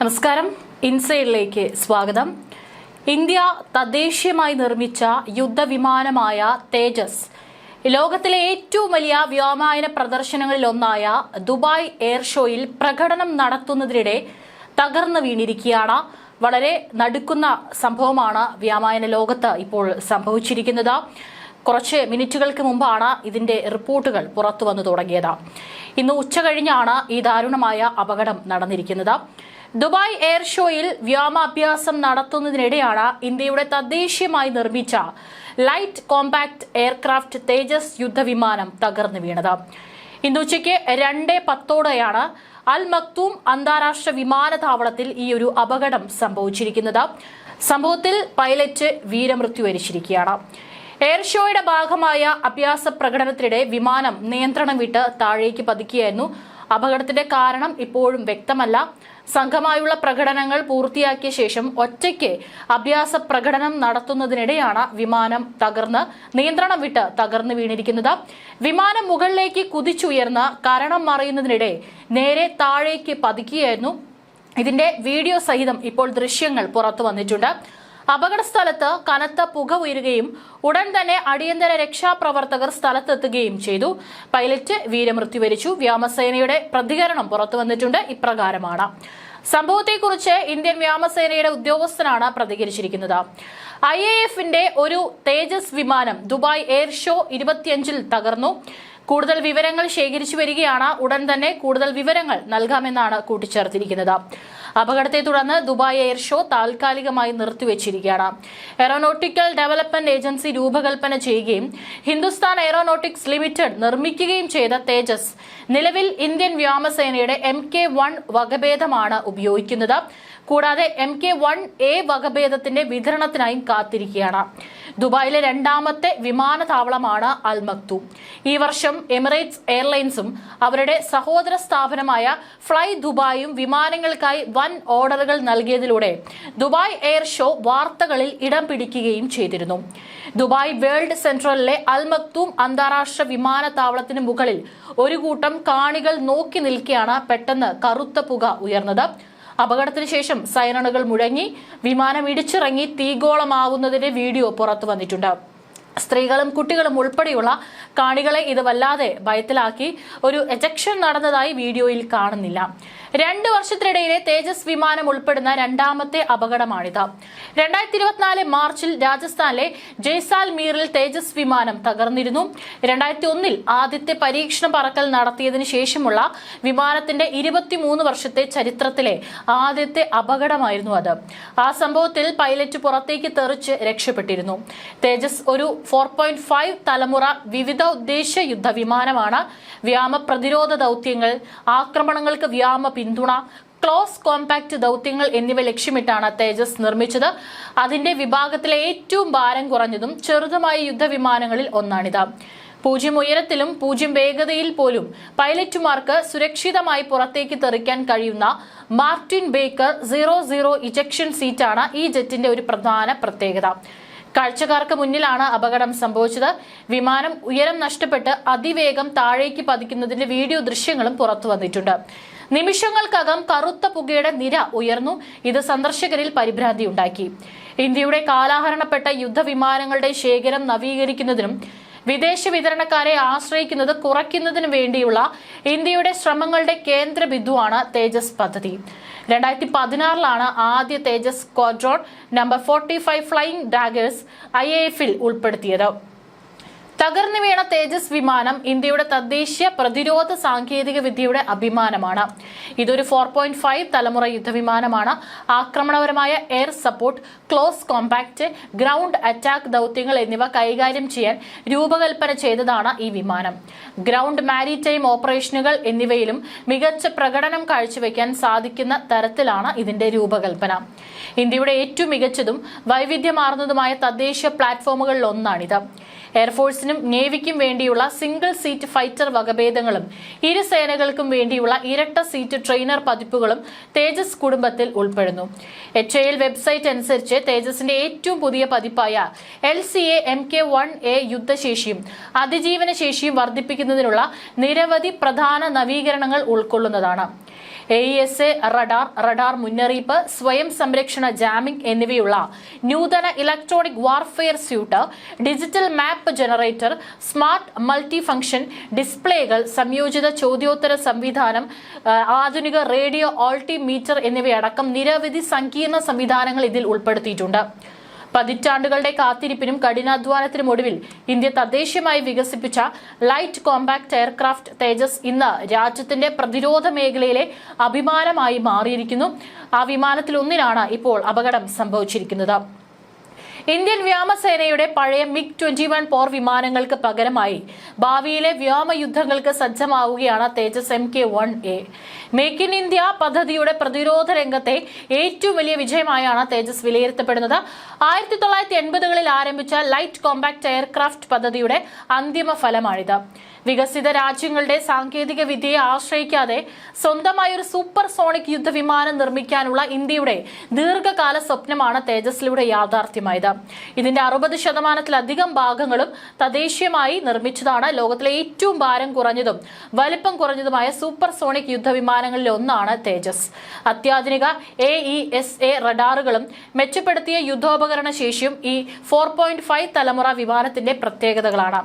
നമസ്കാരം. ഇൻസൈഡിലേക്ക് സ്വാഗതം. ഇന്ത്യ തദ്ദേശീയമായി നിർമ്മിച്ച യുദ്ധവിമാനമായ തേജസ് ലോകത്തിലെ ഏറ്റവും വലിയ വ്യോമായന പ്രദർശനങ്ങളിൽ ഒന്നായ ദുബായ് എയർ ഷോയിൽ പ്രകടനം നടത്തുന്നതിനിടെ തകർന്നു വീണിരിക്കുകയാണ്. വളരെ നടുക്കുന്ന സംഭവമാണ് വ്യോമായന ലോകത്ത് ഇപ്പോൾ സംഭവിച്ചിരിക്കുന്നത്. കുറച്ച് മിനിറ്റുകൾക്ക് മുമ്പാണ് ഇതിന്റെ റിപ്പോർട്ടുകൾ പുറത്തു വന്നു തുടങ്ങിയത്. ഇന്ന് ഉച്ച കഴിഞ്ഞാണ് ഈ ദാരുണമായ അപകടം നടന്നിരിക്കുന്നത്. ദുബായ് എയർ ഷോയിൽ വ്യോമാഭ്യാസം നടത്തുന്നതിനിടെയാണ് ഇന്ത്യയുടെ തദ്ദേശീയമായി നിർമ്മിച്ച ലൈറ്റ് കോമ്പാക്ട് എയർക്രാഫ്റ്റ് തേജസ് യുദ്ധവിമാനം തകർന്നു വീണത്. ഇന്ന് ഉച്ചയ്ക്ക് രണ്ട് പത്തോടെയാണ് അൽ മക്തൂം അന്താരാഷ്ട്ര വിമാനത്താവളത്തിൽ ഈ ഒരു അപകടം സംഭവിച്ചിരിക്കുന്നത്. സംഭവത്തിൽ പൈലറ്റ് വീരമൃത്യു വരിച്ചിരിക്കുകയാണ്. എയർ ഷോയുടെ ഭാഗമായ അഭ്യാസ പ്രകടനത്തിനിടെ വിമാനം നിയന്ത്രണം വിട്ട് താഴേക്ക് പതിക്കുകയായിരുന്നു അപകടത്തിന്റെ കാരണം ഇപ്പോഴും വ്യക്തമല്ല. സംഘമായുള്ള പ്രകടനങ്ങൾ പൂർത്തിയാക്കിയ ശേഷം ഒറ്റയ്ക്ക് അഭ്യാസ പ്രകടനം നടത്തുന്നതിനിടെയാണ് വിമാനം തകർന്ന് നിയന്ത്രണം വിട്ട് തകർന്നു വീണിരിക്കുന്നത്. വിമാനം മുകളിലേക്ക് കുതിച്ചുയർന്ന് കരണം മറിയുന്നതിനിടെ നേരെ താഴേക്ക് പതിക്കുകയായിരുന്നു ഇതിന്റെ വീഡിയോ സഹിതം ഇപ്പോൾ ദൃശ്യങ്ങൾ പുറത്തു വന്നിട്ടുണ്ട്. അപകട സ്ഥലത്ത് കനത്ത പുക ഉയരുകയും ഉടൻ തന്നെ അടിയന്തര രക്ഷാപ്രവർത്തകർ സ്ഥലത്തെത്തുകയും ചെയ്തു. പൈലറ്റ് വീരമൃത്യു വരിച്ചു. വ്യോമസേനയുടെ പ്രതികരണം പുറത്തു വന്നിട്ടുണ്ട് ഇപ്രകാരമാണ്. സംഭവത്തെക്കുറിച്ച് ഇന്ത്യൻ വ്യോമസേനയുടെ ഉദ്യോഗസ്ഥനാണ് പ്രതികരിച്ചിരിക്കുന്നത്. ഐ എ എഫിന്റെ ഒരു തേജസ് വിമാനം ദുബായ് എയർ ഷോ ഇരുപത്തിയഞ്ചിൽ തകർന്നു. കൂടുതൽ വിവരങ്ങൾ ശേഖരിച്ചു വരികയാണ്. ഉടൻ തന്നെ കൂടുതൽ വിവരങ്ങൾ നൽകാമെന്നാണ് കൂട്ടിച്ചേർത്തിരിക്കുന്നത്. അപകടത്തെ തുടർന്ന് ദുബായ് എയർ ഷോ താൽക്കാലികമായി നിർത്തിവെച്ചിരിക്കുകയാണ്. എയറോനോട്ടിക്കൽ ഡെവലപ്മെന്റ് ഏജൻസി രൂപകൽപ്പന ചെയ്യുകയും ഹിന്ദുസ്ഥാൻ എയറോനോട്ടിക്സ് ലിമിറ്റഡ് നിർമ്മിക്കുകയും ചെയ്ത തേജസ് നിലവിൽ ഇന്ത്യൻ വ്യോമസേനയുടെ എം കെ വൺ വകഭേദമാണ് ഉപയോഗിക്കുന്നത്. കൂടാതെ എം കെ വൺ എ വകഭേദത്തിന്റെ വിതരണത്തിനായും കാത്തിരിക്കുകയാണ്. ദുബായിലെ രണ്ടാമത്തെ വിമാനത്താവളമാണ് അൽ ഈ വർഷം എമിറേറ്റ്സ് എയർലൈൻസും അവരുടെ സഹോദര സ്ഥാപനമായ ഫ്ലൈ ദുബായും വിമാനങ്ങൾക്കായി വൻ ഓർഡറുകൾ നൽകിയതിലൂടെ ദുബായ് എയർ ഷോ വാർത്തകളിൽ ഇടം പിടിക്കുകയും ചെയ്തിരുന്നു. ദുബായ് വേൾഡ് സെൻട്രലിലെ അൽ മക്തൂം അന്താരാഷ്ട്ര വിമാനത്താവളത്തിന് മുകളിൽ ഒരു കൂട്ടം കാണികൾ നോക്കി നിൽക്കെയാണ് പെട്ടെന്ന് കറുത്ത പുക ഉയർന്നത്. അപകടത്തിന് ശേഷം സൈറണുകൾ മുഴങ്ങി വിമാനം ഇടിച്ചിറങ്ങി തീഗോളമാവുന്നതിന്റെ വീഡിയോ പുറത്തു വന്നിട്ടുണ്ട്. സ്ത്രീകളും കുട്ടികളും ഉൾപ്പെടെയുള്ള കാണികളെ ഇത് വല്ലാതെ ഭയത്തിലാക്കി. ഒരു എജക്ഷൻ നടന്നതായി വീഡിയോയിൽ കാണുന്നില്ല. രണ്ട് വർഷത്തിനിടയിലെ തേജസ് വിമാനം ഉൾപ്പെടുന്ന രണ്ടാമത്തെ അപകടമാണിത്. രണ്ടായിരത്തി ഇരുപത്തിനാല് മാർച്ചിൽ രാജസ്ഥാനിലെ ജയ്സാൽമീറിൽ തേജസ് വിമാനം തകർന്നിരുന്നു. രണ്ടായിരത്തി ഒന്നിൽ ആദ്യത്തെ പരീക്ഷണ പറക്കൽ നടത്തിയതിനു ശേഷമുള്ള വിമാനത്തിന്റെ ഇരുപത്തിമൂന്ന് വർഷത്തെ ചരിത്രത്തിലെ ആദ്യത്തെ അപകടമായിരുന്നു അത്. ആ സംഭവത്തിൽ പൈലറ്റ് പുറത്തേക്ക് തെറിച്ച് രക്ഷപ്പെട്ടിരുന്നു. തേജസ് ഒരു ഫോർ പോയിന്റ് ഫൈവ് തലമുറ വിവിധ ഉദ്ദേശ യുദ്ധവിമാനമാണ് വ്യാമ പ്രതിരോധ ദൗത്യങ്ങൾ ആക്രമണങ്ങൾക്ക് വ്യോമ പിന്തുണ ക്ലോസ് കോമ്പാക്ട് ദൗത്യങ്ങൾ എന്നിവ ലക്ഷ്യമിട്ടാണ് തേജസ് നിർമ്മിച്ചത്. അതിന്റെ വിഭാഗത്തിലെ ഏറ്റവും ഭാരം കുറഞ്ഞതും ചെറുതുമായ യുദ്ധവിമാനങ്ങളിൽ ഒന്നാണിത്. പൂജ്യം ഉയരത്തിലും പൂജ്യം വേഗതയിൽ പോലും പൈലറ്റുമാർക്ക് സുരക്ഷിതമായി പുറത്തേക്ക് തെറിക്കാൻ കഴിയുന്ന Martin Baker zero zero ejection സീറ്റാണ് ഈ ജെറ്റിന്റെ ഒരു പ്രധാന പ്രത്യേകത. കാഴ്ചക്കാർക്ക് മുന്നിലാണ് അപകടം സംഭവിച്ചത്. വിമാനം ഉയരം നഷ്ടപ്പെട്ട് അതിവേഗം താഴേക്ക് പതിക്കുന്നതിന്റെ വീഡിയോ ദൃശ്യങ്ങളും പുറത്തു വന്നിട്ടുണ്ട്. നിമിഷങ്ങൾക്കകം കറുത്ത പുകയുടെ നിര ഉയർന്നു. ഇത് സന്ദർശകരിൽ പരിഭ്രാന്തി ഉണ്ടാക്കി ഇന്ത്യയുടെ കാലാഹരണപ്പെട്ട യുദ്ധവിമാനങ്ങളുടെ ശേഖരം നവീകരിക്കുന്നതിനും വിദേശ വിതരണക്കാരെ ആശ്രയിക്കുന്നത് കുറയ്ക്കുന്നതിനു വേണ്ടിയുള്ള ഇന്ത്യയുടെ ശ്രമങ്ങളുടെ കേന്ദ്ര ബിന്ദുവാണ് തേജസ് പദ്ധതി. രണ്ടായിരത്തി പതിനാറിലാണ് ആദ്യ Tejas squadron number forty five flying daggers I എഫിൽ ഉൾപ്പെടുത്തിയത്. തകർന്നു വീണ തേജസ് വിമാനം ഇന്ത്യയുടെ തദ്ദേശീയ പ്രതിരോധ സാങ്കേതിക വിദ്യയുടെ അഭിമാനമാണ്. ഇതൊരു ഫോർ പോയിന്റ് ഫൈവ് തലമുറ യുദ്ധവിമാനമാണ്. ആക്രമണപരമായ air support close compact ground attack ദൗത്യങ്ങൾ എന്നിവ കൈകാര്യം ചെയ്യാൻ രൂപകൽപ്പന ചെയ്തതാണ് ഈ വിമാനം. ഗ്രൗണ്ട് മാരിടൈം ഓപ്പറേഷനുകൾ എന്നിവയിലും മികച്ച പ്രകടനം കാഴ്ചവെക്കാൻ സാധിക്കുന്ന തരത്തിലാണ് ഇതിന്റെ രൂപകൽപ്പന. ഇന്ത്യയുടെ ഏറ്റവും മികച്ചതും വൈവിധ്യമാർന്നതുമായ തദ്ദേശീയ പ്ലാറ്റ്ഫോമുകളിൽ ഒന്നാണിത്. എയർഫോഴ്സിനും നേവിക്കും വേണ്ടിയുള്ള സിംഗിൾ സീറ്റ് ഫൈറ്റർ വകഭേദങ്ങളും ഇരു സേനകൾക്കും വേണ്ടിയുള്ള ഇരട്ട സീറ്റ് ട്രെയിനർ പതിപ്പുകളും തേജസ് കുടുംബത്തിൽ ഉൾപ്പെടുന്നു. എച്ച് എൽ വെബ്സൈറ്റ് അനുസരിച്ച് തേജസിന്റെ ഏറ്റവും പുതിയ പതിപ്പായ L C A M K one A യുദ്ധശേഷിയും അതിജീവന ശേഷിയും വർദ്ധിപ്പിക്കുന്നതിനുള്ള നിരവധി പ്രധാന നവീകരണങ്ങൾ ഉൾക്കൊള്ളുന്നതാണ്. A S A radar radar മുന്നറിയിപ്പ് സ്വയം സംരക്ഷണ ജാമിംഗ് എന്നിവയുള്ള നൂതന electronic warfare suite digital map generator smart multi function ഡിസ്പ്ലേകൾ സംയോജിത ചോദ്യോത്തര സംവിധാനം ആധുനിക റേഡിയോ ഓൾട്ടിമീറ്റർ എന്നിവയടക്കം നിരവധി സങ്കീർണ സംവിധാനങ്ങൾ ഇതിൽ ഉൾപ്പെടുത്തിയിട്ടുണ്ട്. പതിറ്റാണ്ടുകളുടെ കാത്തിരിപ്പിനും കഠിനാധ്വാനത്തിനും ഒടുവിൽ ഇന്ത്യ തദ്ദേശീയമായി വികസിപ്പിച്ച ലൈറ്റ് കോമ്പാക്ട് എയർക്രാഫ്റ്റ് തേജസ് ഇന്ന് രാജ്യത്തിന്റെ പ്രതിരോധ മേഖലയിലെ അഭിമാനമായി മാറിയിരിക്കുന്നു. ആ വിമാനത്തിൽ ഒന്നിനാണ് ഇപ്പോൾ അപകടം സംഭവിച്ചിരിക്കുന്നത്. ഇന്ത്യൻ വ്യോമസേനയുടെ പഴയ മിഗ് ട്വന്റി വൺ പോർ വിമാനങ്ങൾക്ക് പകരമായി ഭാവിയിലെ വ്യോമയുദ്ധങ്ങൾക്ക് സജ്ജമാവുകയാണ് Tejas M K one A. Make in India പദ്ധതിയുടെ പ്രതിരോധ രംഗത്തെ ഏറ്റവും വലിയ വിജയമായാണ് തേജസ് വിലയിരുത്തപ്പെടുന്നത്. ആയിരത്തി തൊള്ളായിരത്തി എൺപതുകളിൽ ആരംഭിച്ച ലൈറ്റ് കോമ്പാക്ട് എയർക്രാഫ്റ്റ് പദ്ധതിയുടെ അന്തിമ ഫലമാണിത്. വികസിത രാജ്യങ്ങളുടെ സാങ്കേതിക വിദ്യയെ ആശ്രയിക്കാതെ സ്വന്തമായി ഒരു സൂപ്പർ സോണിക് യുദ്ധവിമാനം നിർമ്മിക്കാനുള്ള ഇന്ത്യയുടെ ദീർഘകാല സ്വപ്നമാണ് തേജസ്സിലൂടെ യാഥാർത്ഥ്യമായത്. ഇതിന്റെ അറുപത് ശതമാനത്തിലധികം ഭാഗങ്ങളും തദ്ദേശീയമായി നിർമ്മിച്ചതാണ്. ലോകത്തിലെ ഏറ്റവും ഭാരം കുറഞ്ഞതും വലിപ്പം കുറഞ്ഞതുമായ സൂപ്പർ സോണിക് യുദ്ധവിമാനങ്ങളിൽ ഒന്നാണ് തേജസ്. അത്യാധുനിക എ ഇ എസ് എ റഡാറുകളും മെച്ചപ്പെടുത്തിയ യുദ്ധോപകരണ ശേഷിയും ഈ ഫോർ പോയിന്റ് ഫൈവ് തലമുറ വിമാനത്തിന്റെ പ്രത്യേകതകളാണ്.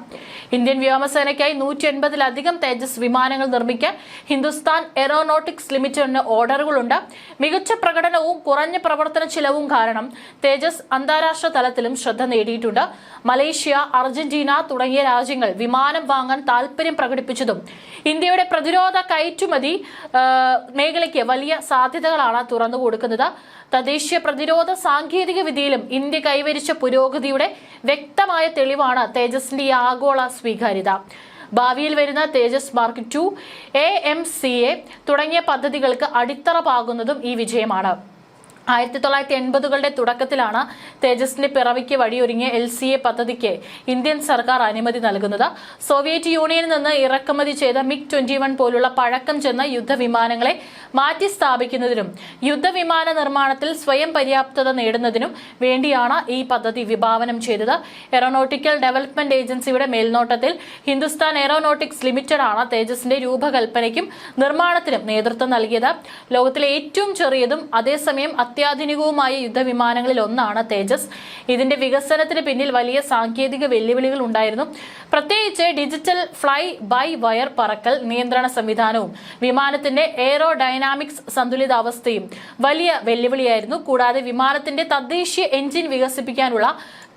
ഇന്ത്യൻ വ്യോമസേനയ്ക്കായി നൂറ്റി എൺപതിലധികം തേജസ് വിമാനങ്ങൾ നിർമ്മിക്കാൻ ഹിന്ദുസ്ഥാൻ എറോനോട്ടിക്സ് ലിമിറ്റഡിന് ഓർഡറുകളുണ്ട്. മികച്ച പ്രകടനവും കുറഞ്ഞ പ്രവർത്തന ചിലവും കാരണം തേജസ് അന്താരാഷ്ട്ര തലത്തിലും ശ്രദ്ധ നേടിയിട്ടുണ്ട്. മലേഷ്യ അർജന്റീന തുടങ്ങിയ രാജ്യങ്ങൾ വിമാനം വാങ്ങാൻ താൽപര്യം പ്രകടിപ്പിച്ചതും ഇന്ത്യയുടെ പ്രതിരോധ കയറ്റുമതി മേഖലയ്ക്ക് വലിയ സാധ്യതകളാണ് തുറന്നു കൊടുക്കുന്നത്. തദ്ദേശീയ പ്രതിരോധ സാങ്കേതിക വിദ്യയിലും ഇന്ത്യ കൈവരിച്ച പുരോഗതിയുടെ വ്യക്തമായ തെളിവാണ് തേജസിന്റെ ആഗോള സ്വീകാര്യത. ഭാവിയിൽ വരുന്ന Tejas mark two A M C A തുടങ്ങിയ പദ്ധതികൾക്ക് അടിത്തറ പാകുന്നതും ഈ വിജയമാണ്. ആയിരത്തി തൊള്ളായിരത്തി എൺപതുകളുടെ തുടക്കത്തിലാണ് തേജസിന്റെ പിറവിക്ക് വഴിയൊരുങ്ങിയ എൽ സി എ പദ്ധതിക്ക് ഇന്ത്യൻ സർക്കാർ അനുമതി നൽകുന്നത്. സോവിയറ്റ് യൂണിയനിൽ നിന്ന് ഇറക്കുമതി ചെയ്ത മിഗ് ട്വന്റി വൺ പോലുള്ള പഴക്കം ചെന്ന യുദ്ധവിമാനങ്ങളെ മാറ്റിസ്ഥാപിക്കുന്നതിനും യുദ്ധവിമാന നിർമ്മാണത്തിൽ സ്വയം പര്യാപ്തത നേടുന്നതിനും വേണ്ടിയാണ് ഈ പദ്ധതി വിഭാവനം ചെയ്തത്. എറോനോട്ടിക്കൽ ഡെവലപ്മെന്റ് ഏജൻസിയുടെ മേൽനോട്ടത്തിൽ ഹിന്ദുസ്ഥാൻ എറോനോട്ടിക്സ് ലിമിറ്റഡ് ആണ് തേജസിന്റെ രൂപകൽപ്പനയ്ക്കും നിർമ്മാണത്തിനും നേതൃത്വം നൽകിയത്. ലോകത്തിലെ ഏറ്റവും ചെറിയതും അതേസമയം അത്യാധുനികവുമായ യുദ്ധവിമാനങ്ങളിൽ ഒന്നാണ് തേജസ്. ഇതിന്റെ വികസനത്തിന് പിന്നിൽ വലിയ സാങ്കേതിക വെല്ലുവിളികൾ ഉണ്ടായിരുന്നു. പ്രത്യേകിച്ച് ഡിജിറ്റൽ ഫ്ലൈ ബൈ വയർ പറക്കൽ നിയന്ത്രണ സംവിധാനവും വിമാനത്തിന്റെ എയറോ ഡൈനാമിക്സ് സന്തുലിതാവസ്ഥയും വലിയ വെല്ലുവിളിയായിരുന്നു. കൂടാതെ വിമാനത്തിന്റെ തദ്ദേശീയ എഞ്ചിൻ വികസിപ്പിക്കാനുള്ള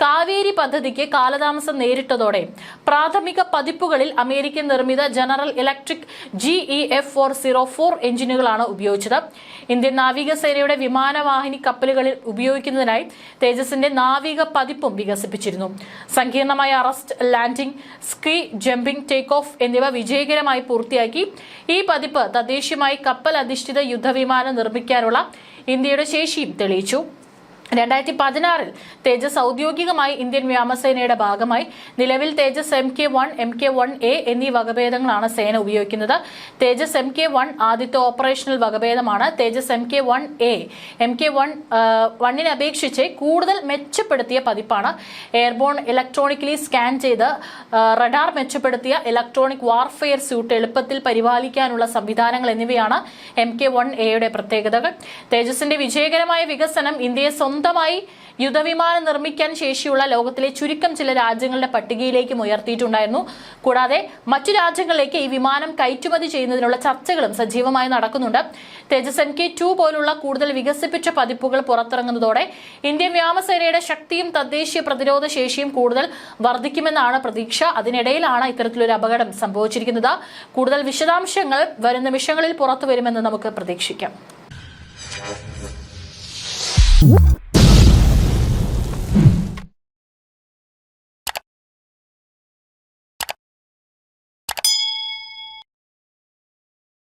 കാവേരി പദ്ധതിക്ക് കാലതാമസം നേരിട്ടതോടെ പ്രാഥമിക പതിപ്പുകളിൽ അമേരിക്കൻ നിർമ്മിത general electric G E F four zero four എഞ്ചിനുകളാണ് ഉപയോഗിച്ചത്. ഇന്ത്യൻ നാവികസേനയുടെ വിമാനവാഹിനി കപ്പലുകളിൽ ഉപയോഗിക്കുന്നതിനായി തേജസിന്റെ നാവിക പതിപ്പും വികസിപ്പിച്ചിരുന്നു. സങ്കീർണമായ arrest landing ski jumping take off എന്നിവ വിജയകരമായി പൂർത്തിയാക്കി. ഈ പതിപ്പ് തദ്ദേശീയമായി കപ്പൽ അധിഷ്ഠിത യുദ്ധവിമാനം നിർമ്മിക്കാനുള്ള ഇന്ത്യയുടെ ശേഷിയും തെളിയിച്ചു. രണ്ടായിരത്തി പതിനാറിൽ തേജസ് ഔദ്യോഗികമായി ഇന്ത്യൻ വ്യോമസേനയുടെ ഭാഗമായി. നിലവിൽ Tejas M K one M K one A എന്നീ വകഭേദങ്ങളാണ് സേന ഉപയോഗിക്കുന്നത്. തേജസ് എം കെ വൺ ആദ്യത്തെ operational വകഭേദമാണ്. Tejas M K one A M K one വണ്ണിനെ അപേക്ഷിച്ച് കൂടുതൽ മെച്ചപ്പെടുത്തിയ പതിപ്പാണ്. എയർബോൺ ഇലക്ട്രോണിക്കലി സ്കാൻ ചെയ്ത് റഡാർ മെച്ചപ്പെടുത്തിയ ഇലക്ട്രോണിക് വാർഫെയർ സ്യൂട്ട് എളുപ്പത്തിൽ പരിപാലിക്കാനുള്ള സംവിധാനങ്ങൾ എന്നിവയാണ് എം കെ വൺ എയുടെ പ്രത്യേകതകൾ. തേജസിന്റെ വിജയകരമായ വികസനം ഇന്ത്യയെ സ്വന്തമായി യുദ്ധവിമാനം നിർമ്മിക്കാൻ ശേഷിയുള്ള ലോകത്തിലെ ചുരുക്കം ചില രാജ്യങ്ങളുടെ പട്ടികയിലേക്കും ഉയർത്തിയിട്ടുണ്ടായിരുന്നു. കൂടാതെ മറ്റു രാജ്യങ്ങളിലേക്ക് ഈ വിമാനം കയറ്റുമതി ചെയ്യുന്നതിനുള്ള ചർച്ചകളും സജീവമായി നടക്കുന്നുണ്ട്. തേജസ് എൻ കെ ടു പോലുള്ള കൂടുതൽ വികസിപ്പിച്ച പതിപ്പുകൾ പുറത്തിറങ്ങുന്നതോടെ ഇന്ത്യൻ വ്യോമസേനയുടെ ശക്തിയും തദ്ദേശീയ പ്രതിരോധ ശേഷിയും കൂടുതൽ വർദ്ധിക്കുമെന്നാണ് പ്രതീക്ഷ. അതിനിടയിലാണ് ഇത്തരത്തിലൊരു അപകടം സംഭവിച്ചിരിക്കുന്നത്. കൂടുതൽ വിശദാംശങ്ങൾ വരും നിമിഷങ്ങളിൽ പുറത്തു വരുമെന്ന് നമുക്ക് പ്രതീക്ഷിക്കാം.